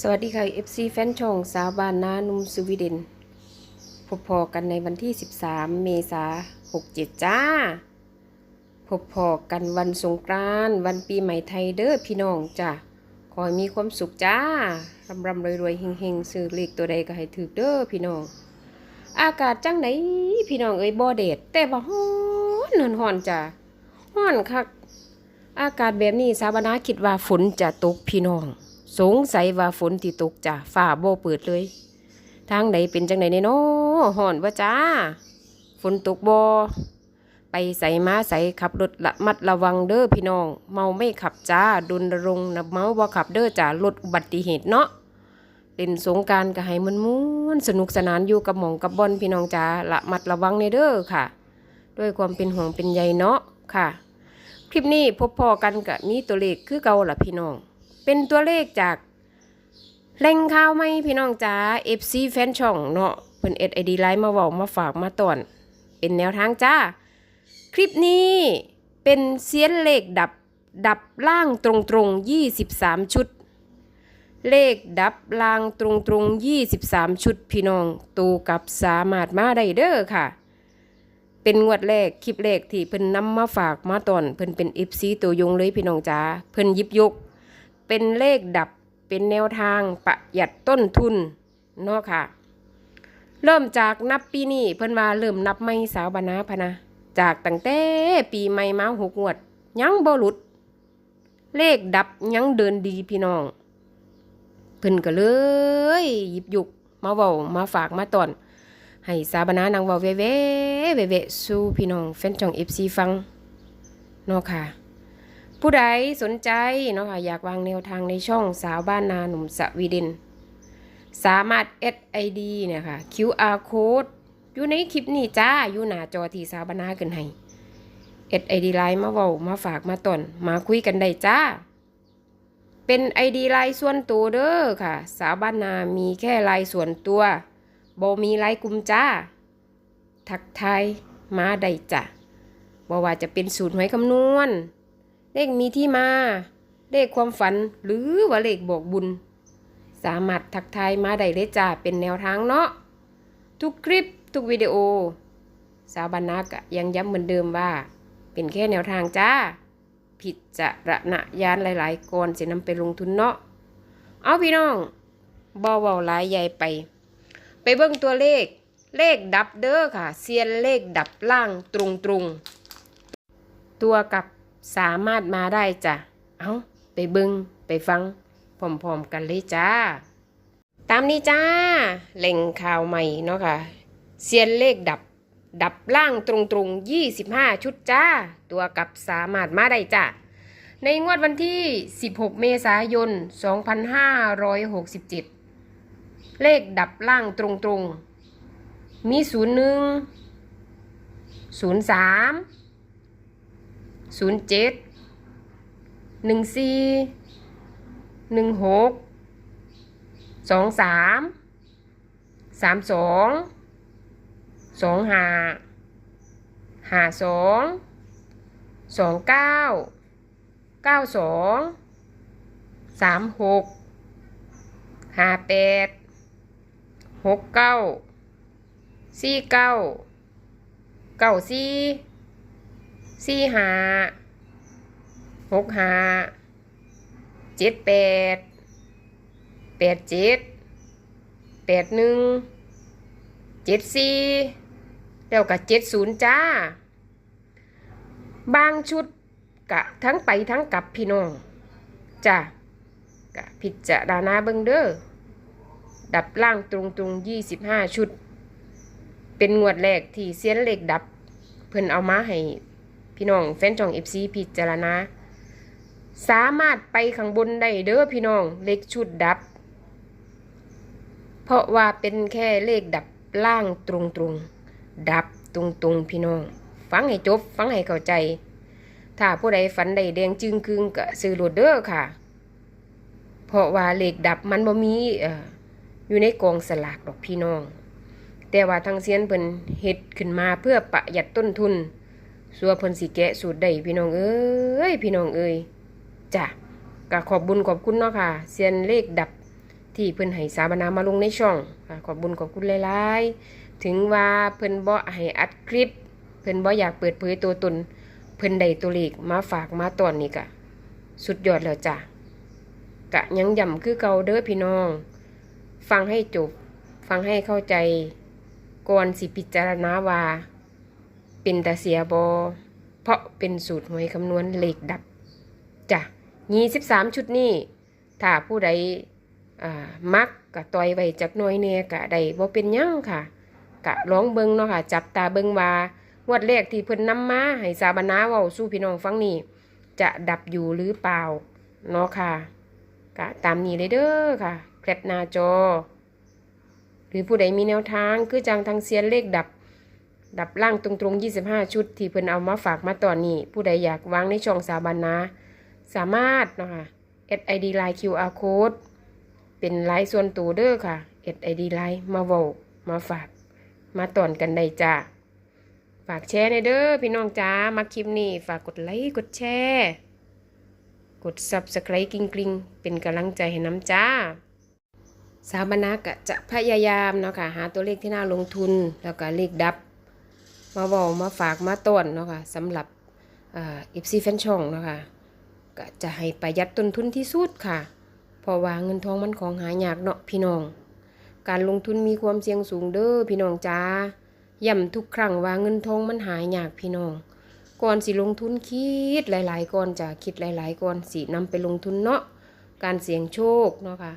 สวัสดีค่ะ FC แฟนช่องสาวบ้านนานุ่มสวีเดนพบพอกันในวันที่ 13 เมษา67 จ้า พบพอกันวันสงกรานต์วันปีใหม่ไทยเด้อพี่น้องจ้าขอให้มีความสุขจ้ารำรำรวยรวยๆเฮงเฮงซื้อเลขตัวใดก็ให้ถือเด้อพี่น้อง อากาศจังไหนพี่น้องเอ้ยบ่เดดแต่ว่าฮ้อนนฮ้อนจ้าฮ้อนคักอากาศแบบนี้สาวบานาคิดว่าฝนจะตกพี่น้อง สงสัยว่าฝนที่ตกจ้ะฟ้าโบเปิดเลย ทางไหนเป็นจังไหนเนาะห่อนว่าจ้า ฝนตกบ่ไปใส่มาใส่ขับรถละมัดระวังเด้อพี่น้อง เมาไม่ขับจ้าดุนรงนะเมาบ่ขับเด้อจ้าลดอุบัติเหตุเนาะเล่นสงการก็ให้มันมวนสนุกสนานอยู่กับหมองกับบอลพี่น้องจ้าละมัดระวังในเด้อค่ะ ด้วยความเป็นห่วงเป็นใยเนาะค่ะ คลิปนี้พบพอกันกับมีตัวเลขคือเก่าล่ะพี่น้อง เป็นตัวเลขจากแหล่งข่าวไหมพี่น้องจ้า FC แฟนช่องเนาะเพิ่นเอ็ดไอดีไลน์มาเว้ามาฝากมาตอน เป็นแนวทางจ้า คลิปนี้เป็นเสียนเลขดับดับล่างตรงตรง23 ชุด เลขดับล่างตรงตรง23 ชุดพี่น้องตูกับสามารถมาได้เด้อค่ะ เป็นงวดแรกคลิปแรกที่เพิ่นนำมาฝากมาตอน เพิ่นเป็น FC ตัวยงเลยพี่น้องจ้าเพิ่นยิบยก เป็นเลขดับเป็นแนวทางประหยัดต้นทุนเนาะค่ะ เริ่มจากนับปีนี้เพิ่นว่าเริ่มนับไม่สาวบานาพนะจากตั้งแต่ปีใหม่มาหกงวด ยังบ่หลุด เลขดับยังเดินดีพี่น้อง เพิ่นก็เลยหยิบยุกมาเว้ามาฝากมาตอน ให้สาวบานานางเว้าเวเว่เวเวสู่พี่น้องแฟนช่อง FC ฟังเนาะค่ะ ผู้ใดสนใจเนาะค่ะอยากวางแนวทางในช่องสาวบ้านนาหนุ่มสวีเดนสามารถ SID เนี่ยค่ะ QR code อยู่ในคลิปนี้จ้า อยู่หน้าจอที่สาวบ้านนาขึ้นให้ SID ไลน์มาเว้ามาฝากมาตอนมาคุยกันได้จ้า เป็น ID ไลน์ส่วนตัวเด้อค่ะ สาวบ้านนามีแค่ไลน์ส่วนตัวบ่มีไลน์กลุ่มจ้า ทักทายมาได้จ้ะบ่ว่าจะเป็นสูตรหวยคำนวณ เลขมีที่มา เลขความฝันหรือว่าเลขบอกบุญ สามารถทักทายมาได้เลยจ้าเป็นแนวทางเนาะทุกคลิปทุกวิดีโอ สาวบรรณากยังย้ำเหมือนเดิมว่า เป็นแค่แนวทางจ้า ผิดจะระณะยานหลายๆก่อนจะนำไปลงทุนเนาะเอาพี่น้องบอเวาหลายใหญ่ไป ไปเบิ่งตัวเลขเลขดับเด้อค่ะ เซียนเลขดับล่างตรงๆตัวกับ สามารถมาได้จ้ะ เอาไปบิงไปฟังพร้อมๆกันเลยจ้า ตามนี้จ้าแหล่งข่าวใหม่เนาะค่ะเซียนเลขดับ ดับล่างตรงๆ 25 ชุดจ้า ตัวกับสามารถมาได้จ้าในงวดวันที่ 16 เมษายน 2567 เลขดับล่างตรงๆ มี 01 03 ศูนย์เจ็ดหนึ่งสี่หนึ่งหกสองสามสามสองสองห้าห้าสองสองเก้าเก้าสองสามหกห้าแปดหกเก้าสี่เก้าเก้าสี่ สี่ห้าหกห้าเจ็ดแปดแปดเจ็ดแปดหนึ่งเจ็ดสี่แล้วก็เจ็ดศูนย์จ้า บางชุดกะทั้งไปทั้งกลับพี่น้องจ้ากะพิจารณาเบิงเด้อดับล่างตรงตรงยี่สิบห้าชุด เป็นงวดแรกที่เซียนเหล็กดับ เพิ่นเอามาให้ พี่น้องแฟนช่อง FC พิจารณา สามารถไปข้างบนได้เด้อพี่น้องเลขชุดดับ เพราะว่าเป็นแค่เลขดับล่างตรงตรงดับตรงตรงพี่น้อง ฟังให้จบ ฟังให้เข้าใจ ถ้าผู้ใดฝันใดแดงจึงครึงก็ซื้อโหลดเด้อค่ะ เพราะว่าเลขดับมันบ่มีเอ่ออยู่ในกองสลากดอกพี่น้องแต่ว่าทางเซียนเพิ่นเฮ็ดขึ้นมาเพื่อประหยัดต้นทุน สัวเพิ่นสิแกะสูตรได้พี่น้องเอ้ยพี่น้องเอ้ยจ้ะก็ขอบบุญขอบคุณเนาะค่ะเซียนเลขดับที่เพิ่นให้สาบนามาลงในช่องค่ะขอบบุญขอบคุณหลายๆ ถึงว่าเพิ่นบ่ให้อัดคลิป เพิ่นบ่อยากเปิดเผยตัวตน เพิ่นได้ตัวเลขมาฝากมาตอนนี้ก็สุดยอดแล้วจ้ะกะยังย่ำคือเก่าเด้อพี่น้อง ฟังให้จบ ฟังให้เข้าใจก่อนสิพิจารณาว่า เป็นตาเสียบอ เพราะเป็นสูตรหวยคำนวณเลขดับจ้ะยี่สิบสามชุดนี้ถ้าผู้ใดมักกะต่อยไว้จักหน่อยเนี่ยกะได้บ่เป็นยังค่ะ กะร้องเบิงเนาะค่ะ จับตาเบิงว่างวดแรกที่เพิ่นนำมาให้สาบนาเว้าสู้พี่น้องฟังนี่จะดับอยู่หรือเปล่าเนาะค่ะกะตามนี้เลยเด้อค่ะแคปหน้าจอ หรือผู้ใดมีแนวทางคือจังทางเซียนเลขดับ ดับล่างตรงๆ 25 ชุด ที่เพิ่นเอามาฝากมาตอนนี้ ผู้ใดอยากวางในช่องสาบานนาสามารถเนาะค่ะ SID Line QR Code เป็นไลน์ส่วนตัวเด้อค่ะ SID Line มาเวามาฝากมาตอนกันได้จ้าฝากแชร์ในเด้อพี่น้องจ้ามาคลิปนี้ ฝากกดไลค์กดแชร์กด Subscribe กริงกริงเป็นกำลังใจให้น้ำจ้า สาบนักะจะพยายามเนาะค่ะหาตัวเลขที่น่าลงทุนแล้วก็เลขดับ มาบอกมาฝากมาต้อนเนาะค่ะสำหรับอ่อฟซีแฟนช่องเนาะค่ะก็จะให้ประหยัดต้นทุนที่สุดค่ะ เพราะว่าเงินทองมันของหายากเนาะพี่น้อง การลงทุนมีความเสี่ยงสูงเด้อพี่น้องจ้าย่ำทุกครั้งว่าเงินทองมันหายากพี่น้อง ก่อนสิลงทุนคิดหลาย ๆก่อนจะคิดหลาย ๆก่อนสินำไปลงทุนเนาะ การเสี่ยงโชคเนาะค่ะ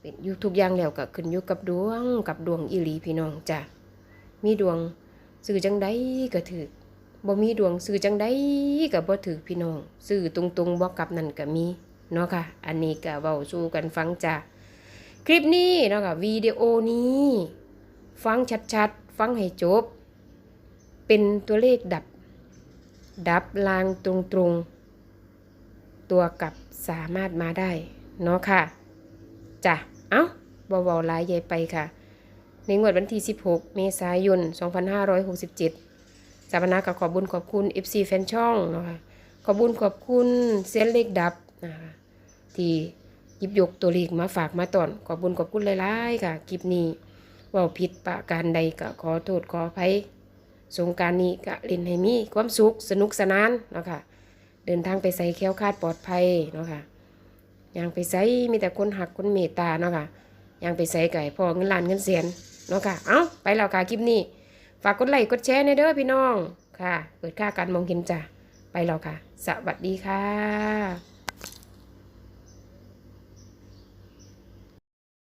เป็นอยู่ทุกอย่างแล้วก็ขึ้นอยู่กับดวงกับดวงอีหลีพี่น้องจ้ะ มีดวง ซื้อจังใดก็ถือบ่มีดวงซื้อจังใดก็บ่ถือพี่น้องซื้อตรงๆบ่กลับนั่นก็มีเนาะค่ะ อันนี้ก็เว้าสู่กันฟังจ้ะคลิปนี้เนาะค่ะวิดีโอนี้ ฟังชัดๆ ฟังให้จบ เป็นตัวเลขดับ ดับลางตรงๆ ตัวกลับสามารถมาได้ เนาะค่ะจ้ะเอ้าบเบาๆลายใหญ่ไปค่ะ ในงวดวันที่ 16 เมษายน 2567 สาบนากับขอบบุญขอบคุณ FC แฟนช่องเนาะคะขอบบุญขอบคุณเส้นเลขดับนะคะที่หยิบยกตัวเลขมาฝากมาตอนขอบบุญขอบคุณหลายๆค่ะคลิปนี้ว่าผิดประการใดก็ขอโทษขออภัยสงการนี้ก็เล่นให้มีความสุขสนุกสนานเนาะค่ะเดินทางไปใส่แค้วคาดปลอดภัยเนาะค่ะย่างไปใส่มีแต่คนหักคนเมตตาเนาะค่ะย่างไปใส่ไก่พอเงินล้านเงินแสน เนาะค่ะ เอ้า ไปแล้วค่ะคลิปนี้ ฝากกดไลค์กดแชร์ในเด้อพี่น้อง ค่ะ เปิดค่าการมองเห็นจ้ะ ไปแล้วค่ะ สวัสดีค่ะ